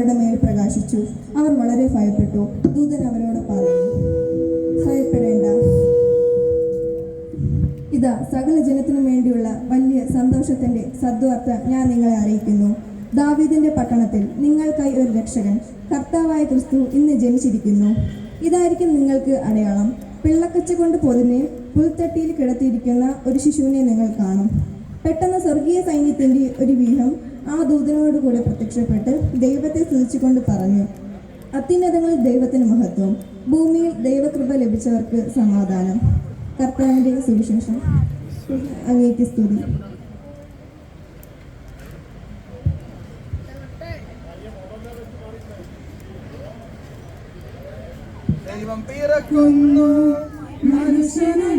അവരുടെ മേൽ പ്രകാശിച്ചു. അവർ വളരെ ഭയപ്പെട്ടു. ദൂതൻ അവരോട് പറഞ്ഞു ഭയപ്പെടേണ്ട. ഇതാ സകല ജനത്തിനു വേണ്ടിയുള്ള വലിയ സന്തോഷത്തിന്റെ സദ്വാർത്ത ഞാൻ നിങ്ങളെ അറിയിക്കുന്നു. ദാവീദിന്റെ പട്ടണത്തിൽ നിങ്ങൾക്കായി ഒരു രക്ഷകൻ കർത്താവായ ക്രിസ്തു ഇന്ന് ജനിച്ചിരിക്കുന്നു. ഇതായിരിക്കും നിങ്ങൾക്ക് അടയാളം. പിള്ളക്കച്ച കൊണ്ട് പൊതിനെ പുൽത്തട്ടിയിൽ കിടത്തിയിരിക്കുന്ന ഒരു ശിശുവിനെ നിങ്ങൾ കാണും. പെട്ടെന്ന് സ്വർഗീയ സൈന്യത്തിന്റെ ഒരു വ്യൂഹം ആ ദൂതനോട് കൂടെ പ്രത്യക്ഷപ്പെട്ട് ദൈവത്തെ സ്തുതിച്ചുകൊണ്ട് പറഞ്ഞു അത്യുന്നതങ്ങളിൽ ദൈവത്തിന് മഹത്വം. ഭൂമിയിൽ ദൈവകൃപ ലഭിച്ചവർക്ക് സമാധാനം. കർത്താവിന്റെ സുവിശേഷം. അങ്ങേക്ക് സ്തുതി. ദൈവം പിറക്കുന്നു. മനുഷ്യനെ